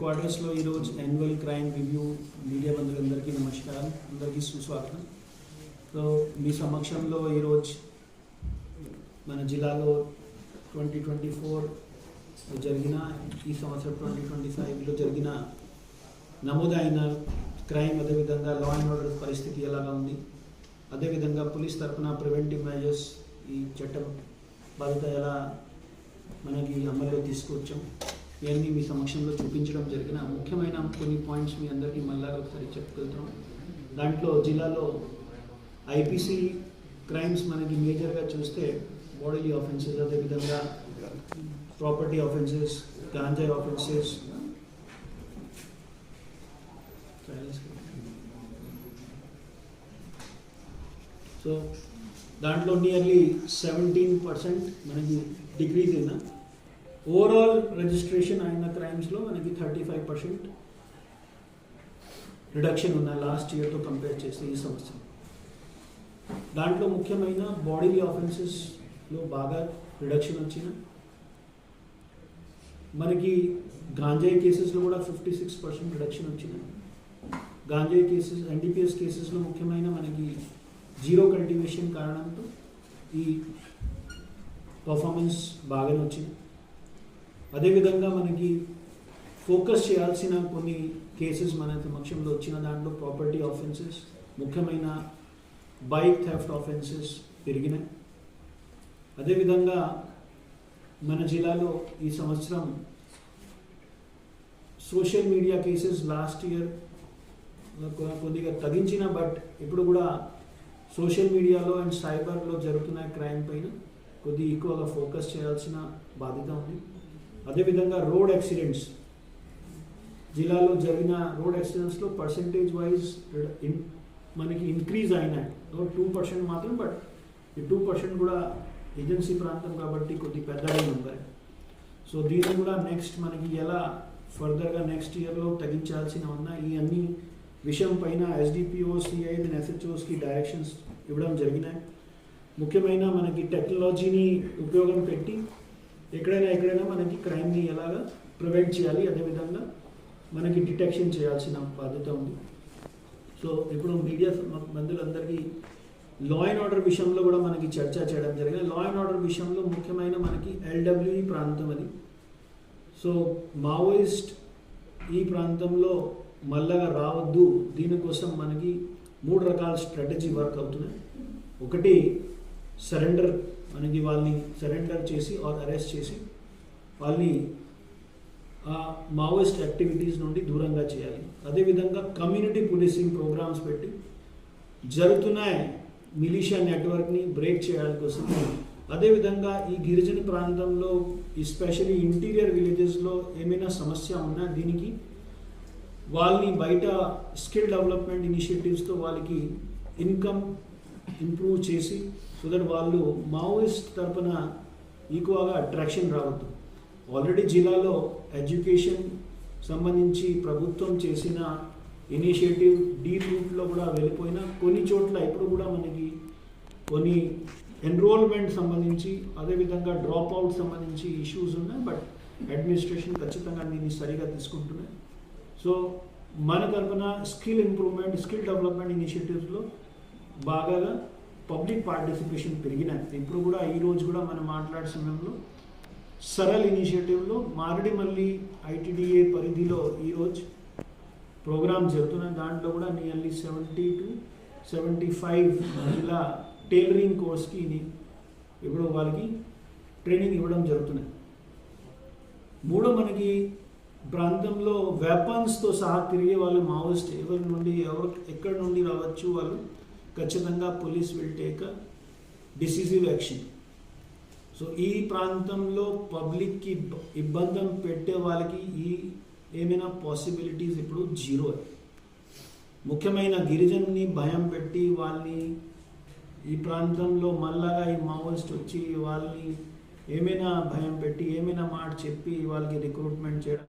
క్వార్టర్స్లో ఈరోజు annual crime review media బంధువులందరికీ నమస్కారం. అందరికీ సుస్వాగతం. సో మీ సమక్షంలో ఈరోజు మన జిల్లాలో ట్వంటీ ట్వంటీ ఫోర్ జరిగిన ఈ సంవత్సరం ట్వంటీ ట్వంటీ ఫైవ్లో జరిగిన నమోదైన క్రైమ్ అదేవిధంగా లా అండ్ ఆర్డర్ పరిస్థితి ఎలాగా ఉంది? అదేవిధంగా పోలీస్ తరఫున ప్రివెంటివ్ మెజర్స్ ఈ చట్టం బాధ్యత ఎలా మనకి అమల్లో తీసుకొచ్చాం? ఇవన్నీ మీ సమక్షంలో చూపించడం జరిగిన ముఖ్యమైన కొన్ని పాయింట్స్ మీ అందరికీ మళ్ళా ఒకసారి చెప్పుకెళ్తున్నాం దాంట్లో జిల్లాలో ఐపీసీ క్రైమ్స్ మనకి మేజర్గా చూస్తే బాడీలీ ఆఫెన్సెస్ అదేవిధంగా property offences ganja offences so దాంట్లో నియర్లీ సెవెంటీన్ పర్సెంట్ మనకి డిక్రీజ్ అయిన ఓవరాల్ రిజిస్ట్రేషన్ అయిన క్రైమ్స్లో మనకి థర్టీ ఫైవ్ పర్సెంట్ రిడక్షన్ ఉన్న లాస్ట్ ఇయర్తో కంపేర్ చేస్తే ఈ సంవత్సరం. దాంట్లో ముఖ్యమైన బాడీలీ ఆఫెన్సెస్లో బాగా రిడక్షన్ వచ్చిన మనకి గాంజాయి కేసెస్లో కూడా ఫిఫ్టీ సిక్స్ పర్సెంట్ రిడక్షన్ వచ్చిన. గాంజాయి కేసెస్ ఎన్డీపీఎస్ కేసెస్లో ముఖ్యమైన మనకి జీరో కల్టివేషన్ కారణంతో ఈ పర్ఫార్మెన్స్ బాగానే వచ్చింది. అదేవిధంగా మనకి ఫోకస్ చేయాల్సిన కొన్ని కేసెస్ మన సమక్షంలో వచ్చిన దాంట్లో ప్రాపర్టీ ఆఫెన్సెస్ ముఖ్యమైన బైక్ థెఫ్ట్ ఆఫెన్సెస్ పెరిగినాయి. అదేవిధంగా మన జిల్లాలో ఈ సంవత్సరం social media cases last year కొద్దిగా తగ్గించిన బట్ ఇప్పుడు కూడా సోషల్ మీడియాలో అండ్ సైబర్లో జరుగుతున్న క్రైమ్ పైన కొద్దిగా ఎక్కువగా ఫోకస్ చేయాల్సిన బాధ్యత ఉంది. అదేవిధంగా రోడ్ యాక్సిడెంట్స్. జిల్లాలో జరిగిన రోడ్ యాక్సిడెంట్స్లో పర్సంటేజ్ వైజ్ ఇన్ మనకి ఇంక్రీజ్ అయినాయి. టూ పర్సెంట్ మాత్రం బట్ ఈ టూ పర్సెంట్ కూడా ఏజెన్సీ ప్రాంతం కాబట్టి కొద్ది పెద్దగా ఉంటాయి సో దీన్ని కూడా నెక్స్ట్ మనకి ఎలా ఫర్దర్గా నెక్స్ట్ ఇయర్లో తగ్గించాల్సిన ఉన్న ఈ అన్ని విషయం పైన ఎస్డిపిఓ సిఐ అండ్ ఎస్హెచ్ఓస్కి డైరెక్షన్స్ ఇవ్వడం జరిగినాయి. ముఖ్యమైన మనకి టెక్నాలజీని ఉపయోగం పెట్టి ఎక్కడైనా ఎక్కడైనా మనకి క్రైమ్ని ఎలాగా ప్రివెంట్ చేయాలి అదేవిధంగా మనకి డిటెక్షన్ చేయాల్సిన బాధ్యత ఉంది. సో ఇప్పుడు మీడియా మందులందరికీ లా అండ్ ఆర్డర్ విషయంలో కూడా మనకి చర్చ చేయడం జరిగింది. లా అండ్ ఆర్డర్ విషయంలో ముఖ్యమైన మనకి ఎల్డబ్ల్యూఈ ప్రాంతం అది. సో మావోయిస్ట్ ఈ ప్రాంతంలో మల్లగా రావద్దు దీనికోసం మనకి మూడు రకాల స్ట్రాటజీ వర్క్ అవుతున్నాయి. ఒకటి సరెండర్ మనకి వాళ్ళని సరెండర్ చేసి ఆర్ అరెస్ట్ చేసి వాళ్ళని ఆ మావోయిస్ట్ యాక్టివిటీస్ నుండి దూరంగా చేయాలి. అదేవిధంగా కమ్యూనిటీ పోలీసింగ్ ప్రోగ్రామ్స్ పెట్టి జరుగుతున్న మిలిషియా నెట్వర్క్ని బ్రేక్ చేయాలి కోసం. అదేవిధంగా ఈ గిరిజన ప్రాంతంలో ఎస్పెషలీ ఇంటీరియర్ విలేజెస్లో ఏమైనా సమస్య ఉన్నా దీనికి వాళ్ళని బయట స్కిల్ డెవలప్మెంట్ ఇనిషియేటివ్స్తో వాళ్ళకి ఇన్కమ్ ఇంప్రూవ్ చేసి సో దట్ వాళ్ళు మావోయిస్ట్ తరపున ఈక్వల్గా అట్రాక్షన్ రావద్దు. ఆల్రెడీ జిల్లాలో ఎడ్యుకేషన్ సంబంధించి ప్రభుత్వం చేసిన ఇనిషియేటివ్ డీ రూట్లో కూడా వెళ్ళిపోయినా కొన్ని చోట్ల ఇప్పుడు కూడా మనకి కొన్ని ఎన్రోల్మెంట్ సంబంధించి అదేవిధంగా డ్రాప్ అవుట్ సంబంధించి ఇష్యూస్ ఉన్నాయి బట్ అడ్మినిస్ట్రేషన్ ఖచ్చితంగా దీన్ని సరిగా తీసుకుంటున్నాయి. సో మన తరఫున స్కిల్ ఇంప్రూవ్మెంట్ స్కిల్ డెవలప్మెంట్ ఇనిషియేటివ్స్లో బాగా పబ్లిక్ పార్టిసిపేషన్ పెరిగినాయి ఇప్పుడు కూడా ఈ రోజు కూడా మనం మాట్లాడే సమయంలో సరల్ ఇనిషియేటివ్లో మారేడుమల్లి ఐటీడీఏ పరిధిలో ఈరోజు ప్రోగ్రామ్ జరుగుతున్నాయి దాంట్లో కూడా nearly seventy to seventy five ఇలా టైలరింగ్ కోర్స్కి ఇప్పుడు వాళ్ళకి ట్రైనింగ్ ఇవ్వడం జరుగుతున్నాయి మూడో మనకి ప్రాంతంలో వెపన్స్తో సహా తిరిగే వాళ్ళు మావోయిస్ట్ ఎవరి నుండి ఎవరు ఎక్కడి నుండి రావచ్చు వాళ్ళు ఖచ్చితంగా police will take decisive action so ఈ ప్రాంతంలో పబ్లిక్కి ఇబ్బందం పెట్టే వాళ్ళకి ఈ ఏమైనా పాసిబిలిటీస్ ఇప్పుడు జీరో ముఖ్యమైన గిరిజన్ని భయం పెట్టి వాళ్ళని ఈ ప్రాంతంలో మళ్ళాగా ఈ మావోయిస్ట్ వచ్చి వాళ్ళని ఏమైనా భయం పెట్టి ఏమైనా మాట చెప్పి వాళ్ళకి రిక్రూట్మెంట్ చేయడం